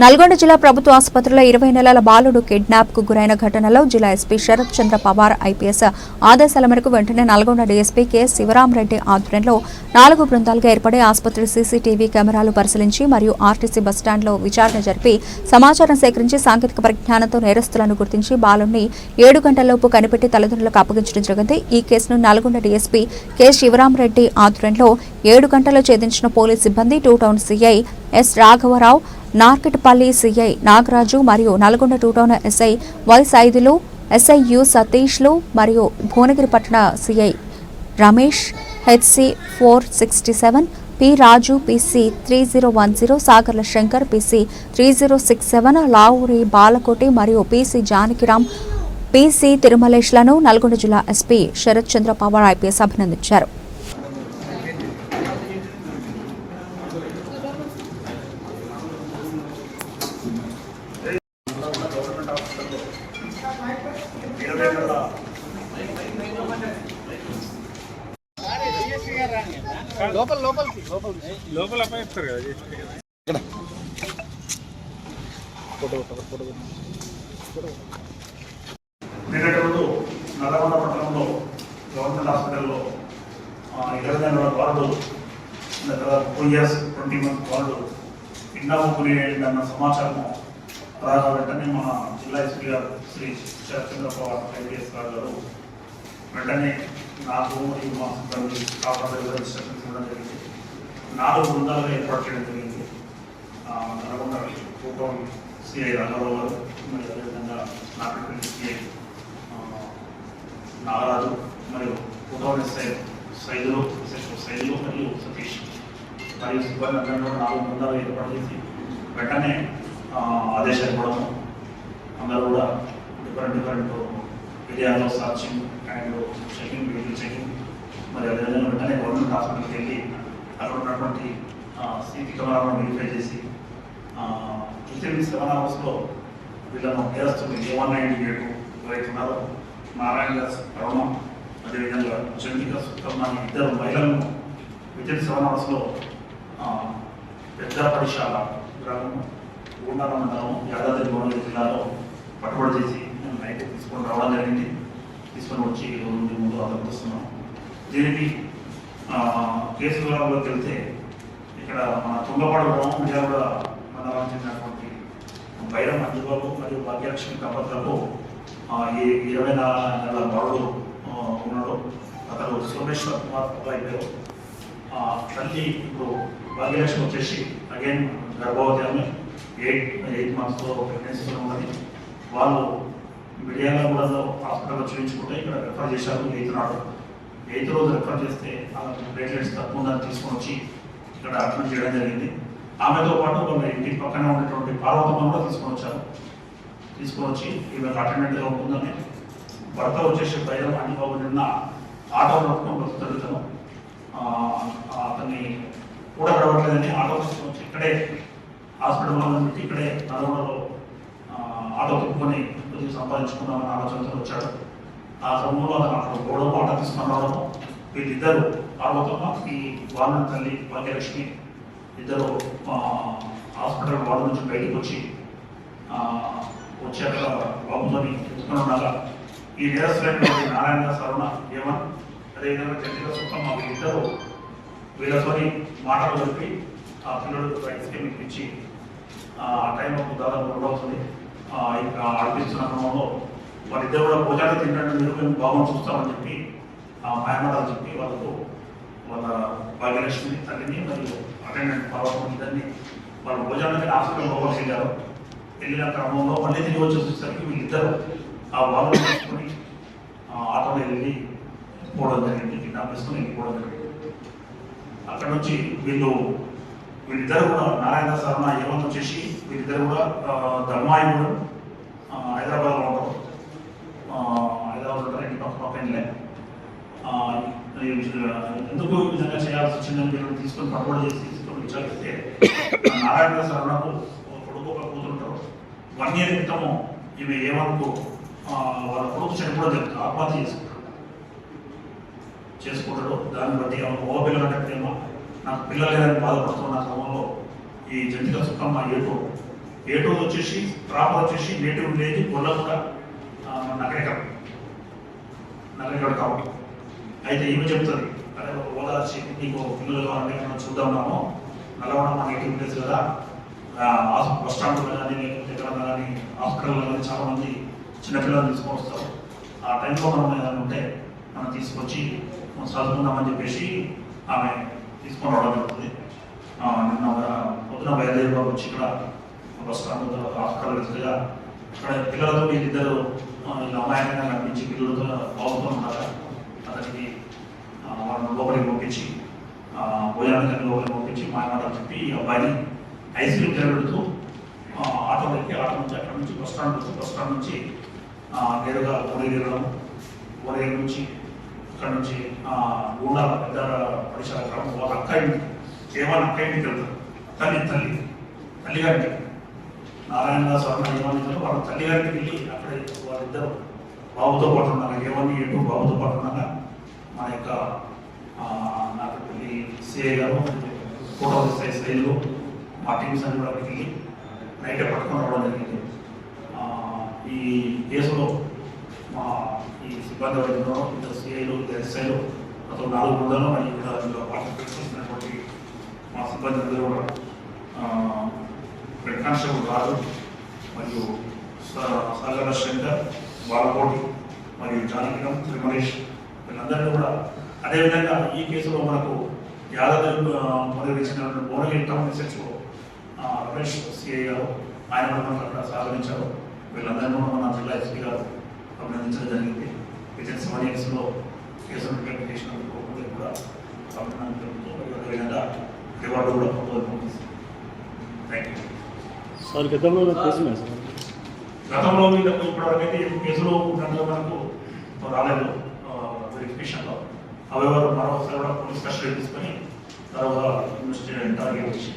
నల్గొండ జిల్లా ప్రభుత్వ ఆసుపత్రిలో ఇరవై నెలల బాలుడు కిడ్నాప్కు గురైన ఘటనలో జిల్లా ఎస్పీ శరత్ చంద్ర పవార్ ఐపీఎస్ ఆదేశాల మేరకు వెంటనే నల్గొండ డీఎస్పీ కె శివరామరెడ్డి ఆధ్వర్యంలో నాలుగు బృందాలుగా ఏర్పడి ఆసుపత్రి సీసీటీవీ కెమెరాలు పరిశీలించి మరియు ఆర్టీసీ బస్టాండ్లో విచారణ జరిపి సమాచారం సేకరించి సాంకేతిక పరిజ్ఞానంతో నేరస్తులను గుర్తించి బాలుని ఏడు గంటలలోపు కనిపెట్టి తల్లిదండ్రులకు అప్పగించడం జరిగింది. ఈ కేసును నల్గొండ డీఎస్పీ కె శివరామరెడ్డి ఆధ్వర్యంలో ఏడు గంటల్లో ఛేదించిన పోలీస్ సిబ్బంది టూ టౌన్ సీఐ ఎస్ రాఘవరావు నార్కెట్పల్లి సిఐ నాగరాజు మరియు నల్గొండ టూటౌన్ ఎస్ఐ వైస్ ఐదులు ఎస్ఐయు సతీష్లు మరియు భువనగిరి పట్టణ CI Ramesh HC four sixty seven P Raju PC three zero one zero Sagarla Shankar PC three zero six seven Lavuri Balakoti మరియు పిసి జానకిరామ్ పిసి తిరుమలేష్లను నల్గొండ జిల్లా ఎస్పీ శరత్ చంద్ర పవార్ ఐపీఎస్ అభినందించారు. లోపల లోపలికి లోపల లోపల అప్పగిస్తారు కదా ఇక్కడ. ఫోటో ఫోటో ఫోటో నిన్నటి రోజు నల్లగొండ పట్టణంలో గవర్నమెంట్ హాస్పిటల్లో ఇరవై నెలల ward two years twenty month ward కిడ్నాపుకుని అన్న సమాచారము రాగా వెంటనే మన జిల్లా ఎస్పీ గారు శ్రీ శరత్చంద్ర పవార్ ఐపీఎస్ గారు వెంటనే నాలుగు మరియు మా సిబ్బంది కాపాడే జరిగింది. నాలుగు బృందాలుగా ఏర్పాటు చేయడం జరిగింది. నల్గొండ కూపం సిఐ రంగారావు గారు మరి అదేవిధంగా నాగపల్లి సిఐ నాగరాజు మరియు కూటమి ఎస్ఐ సైదులు సైదులు మరియు సతీష్ మరియు సిబ్బంది అందరూ నాలుగు బృందాలు ఏర్పాటు చేసి వెంటనే ఆదేశాలు ఇవ్వడము. అందరూ కూడా డిఫరెంట్ డిఫరెంట్ ఏరియాలో searching and checking vehicle checking మరి అదేవిధంగా వెంటనే గవర్నమెంట్ హాస్పిటల్కి వెళ్ళి అక్కడ ఉన్నటువంటి సీసీ కెమెరాలను వెరిఫై చేసి విత్ సెవెన్ అవర్స్లో వీళ్ళను నేరస్తులు ఏ వన్ నైన్టీ ఎయిట్ ఎవరైతే ఉన్నారో నారాయణ దాస్ రమణ అదేవిధంగా చంద్రిక సుత్తమ్మ ఇద్దరు మహిళలను విత్ సెవెన్ అవర్స్లో పెద్ద పరిశాల గ్రామం గుండాల మండలం యాదాద్రి భువనగిరి జిల్లాలో పట్టుబడి చేసి నైట్ తీసుకొని రావడం జరిగింది. తీసుకొని వచ్చి ముందు ముందు ఆదరిస్తున్నాం దీనికి కేసు వివరాల్లోకి వెళ్తే ఇక్కడ మన తుంగపాడు గ్రామం విజయవాడ మండలానికి చెందినటువంటి బైరం అంజుబాబు మరియు భాగ్యలక్ష్మి దంపతులకు ఈ ఇరవై నాలుగు నెలల బాడు ఉన్నాడు. అతను సోమేశ్వర్ కుమార్ పేరు. తల్లి ఇప్పుడు భాగ్యలక్ష్మి వచ్చేసి అగైన్ గర్భవతి ఆమె. ఎయిట్ ఎయిట్ మంత్స్లో ప్రెగ్నెన్సీలో ఉన్నది. వాళ్ళు మిడియాలగూడలో హాస్పిటల్లో చూపించుకుంటే ఇక్కడ రెఫర్ చేశారు ఎయిత్ నాడు ఎయిత్ రోజు రెఫర్ చేస్తే ప్లేట్లెట్స్ తక్కువ ఉందని తీసుకొని వచ్చి ఇక్కడ అడ్మిట్ చేయడం జరిగింది. ఆమెతో పాటు వాళ్ళ ఇంటి పక్కనే ఉన్నటువంటి పార్వతమ్మ కూడా తీసుకొని వచ్చారు. తీసుకొని వచ్చి ఈమె అటెండెంట్గా ఉంటుందని భర్త వచ్చేసి ప్రజలు అన్ని బాబు నిన్న ఆటో నడుపుకొని బతుకుతాడు ఇతను ఆ, అతన్ని కూడా గడవట్లేదని ఆటో తీసుకొని వచ్చి ఇక్కడే హాస్పిటల్లో పెట్టి ఇక్కడే నల్గొండలో ఆ, ఆటో తిప్పుకొని కొద్దిగా సంపాదించుకుందామని ఆలోచనతో వచ్చాడు ఆ క్రమంలో అతను అక్కడ గోడ పాట తీసుకొని రావడం వీళ్ళిద్దరు పార్వతమ్మ ఈ వాన తల్లి భాగ్యలక్ష్మి ఇద్దరు హాస్పిటల్ వార్డు నుంచి బయటకు వచ్చి వచ్చాక బాబుతోని ఎత్తుకొని ఉండగా ఈ నేరస్తులైనటువంటి నారాయణ సరణ ఏమన్? అదేవిధంగా చంద్రిక సుఖమ్మ వీళ్ళిద్దరు వీళ్ళతోని మాటలు కలిపి ఆ పిల్లడు ఐస్క్రీమ్ ఇప్పించి ఆ టైంలో దాదాపు రెండు అవుతుంది ఇంకా ఆడిపిస్తున్న క్రమంలో వాళ్ళిద్దరు కూడా భోజనాలు తింటాను మీరు మేము బాగుంది చూస్తామని చెప్పి ఆ మాయమాటలు చెప్పి వాళ్ళకు వాళ్ళ భాగ్యలక్ష్మి తల్లిని మరియు అటెండెంట్ పర్వతం ఇద్దరిని వాళ్ళ భోజనాలకి హాస్పిటల్ లోపలికి వెళ్ళారు వెళ్ళిన క్రమంలో మళ్ళీ తిరిగి వచ్చేసరికి వీళ్ళిద్దరు ఆ వాళ్ళు తీసుకొని ఆటోలో వెళ్ళి పోవడం జరిగింది కిడ్నాప్ చేసుకొని వెళ్ళిపోవడం జరిగింది. అక్కడ నుంచి వీళ్ళు వీళ్ళిద్దరు కూడా నారాయణ శర్మ ఏమని వచ్చేసి వీళ్ళిద్దరు కూడా ధర్మాయుడు ఆ, హైదరాబాద్లో ఉంటారు ఆ, హైదరాబాద్ ఉంటారు ఇంటి పక్క పక్కనే ఆ, ఈ విషయం- ఎందుకు ఈ విధంగా చేయాల్సి వచ్చిందని మీరు తీసుకొని ప్రమోట్ చేసి తీసుకొని విచారిస్తే నారాయణ శరణకు ఒక కొడుకు ఒక కూతురు వన్ ఇయర్ క్రితము ఈమె ఏమనుకో వాళ్ళ కొడుకు చనిపోవడం జరుగుతుంది. ఆత్మహత్య చేసుకుంటారు చేసుకుంటాడు. దాన్ని బట్టి ఆమె ఓ పిల్లలంటే ప్రేమ. నాకు పిల్లలు లేదని బాధపడుతున్న క్రమంలో ఈ జంతిక సుఖమ్మ ఏటో ఏటో వచ్చేసి ప్రాపర్ వచ్చేసి నేటివ్ విలేజ్ గొల్లపూడ నగరేకం నగరికడ కావాలి అయితే ఈమె చెప్తుంది అరే ఓదార్చి నీకు పిల్లలు కావాలంటే మనం చూద్దాము నల్లగొండ మన నేటివ్ ప్లేస్ కదా. ఆ, బస్ స్టాండ్లో కానీ ఎక్కడన్నా కానీ హాస్పిటల్లో కానీ చాలా మంది చిన్నపిల్లలు తీసుకొని వస్తారు. ఆ టైంలో మనం ఏదైనా ఉంటే మనం తీసుకొచ్చి మనం చదువుకుందామని చెప్పేసి ఆమె తీసుకొని రావడం జరుగుతుంది. నిన్న పొద్దున బయలుదేరి వాళ్ళు వచ్చి ఇక్కడ బస్ స్టాండ్ హాస్పిటల్ వెళ్తుందిగా ఇక్కడ పిల్లలతో వీళ్ళిద్దరు ఇలా అమాయకంగా కనిపించి పిల్లలతో బాగుతూ ఉంటారు. అతనికి వాళ్ళని లోపలికి పంపించి భోజనం భోజనానికి లోపలికి పంపించి మా మాట చెప్పి ఈ అబ్బాయిని ఐస్ క్రీమ్ తినబెడుతూ ఆటో ఎక్కి ఆటో నుంచి అక్కడ నుంచి బస్ స్టాండ్ వచ్చి బస్ స్టాండ్ నుంచి నేరుగా ఊరేగి వెళ్ళడం ఊరేగి నుంచి అక్కడ నుంచి గూడా పెద్ద పరిసర గ్రామం వాళ్ళ అక్క ఇంటి కేవలం అక్క ఇంటికి వెళ్తారు. తల్లి తల్లి తల్లిగారికి నారాయణ స్వర్ణ ఏమని వాళ్ళ తల్లిగారికి వెళ్ళి అక్కడ వాళ్ళిద్దరు బాబుతో పాటు ఉండగా ఏమని ఎటు బాబుతో పాటు ఉన్నారా మన యొక్క ఆ, నాకు వెళ్ళి సిఐ గారు ఫోటో తీస్తాయి శైలు మా టీమ్స్ అన్ని కూడా అక్కడికి వెళ్ళి నైటే పట్టుకొని రావడం జరిగింది. ఈ కేసులో మా ఈ సిబ్బంది ఎవరైతే ఇద్దరు సిఐలు ఇద్దరు ఎస్ఐలు అతను నాలుగు మందిలో మరియు ఇక్కడ ఇందులో పార్టిసిపేట్ చేసినటువంటి మా సిబ్బంది అందరూ కూడా ఆ, హెడ్ కానిస్టేబుల్ రాజు మరియు సాగర శంకర్ బాలకోటి మరియు జానకిరం త్రిమలేష్ వీళ్ళందరినీ కూడా అదేవిధంగా ఈ కేసులో మనకు Yadadri మొదలెచ్చిన Bhuvanagiri town SHO Ramesh CI garu ఆయన కూడా అక్కడ సహకరించారు. వీళ్ళందరినీ కూడా మన జిల్లా ఎస్పీ గారు అభినందించడం జరిగింది. విజిల్ సెవెన్ ఇయర్స్లో కేసు రిటర్న్ చేసినందుకు కూడా తెలుపుతూ రివార్డు థ్యాంక్ యూ సార్ గతంలో గతంలో కేసులో మనకు రాలేదు. వెరిఫికేషన్లో అవెవరు మరోసారి కూడా పోలీస్ కస్టడీ తీసుకొని తర్వాత ఇన్వెస్టిగేట్ టార్గెట్ చేసి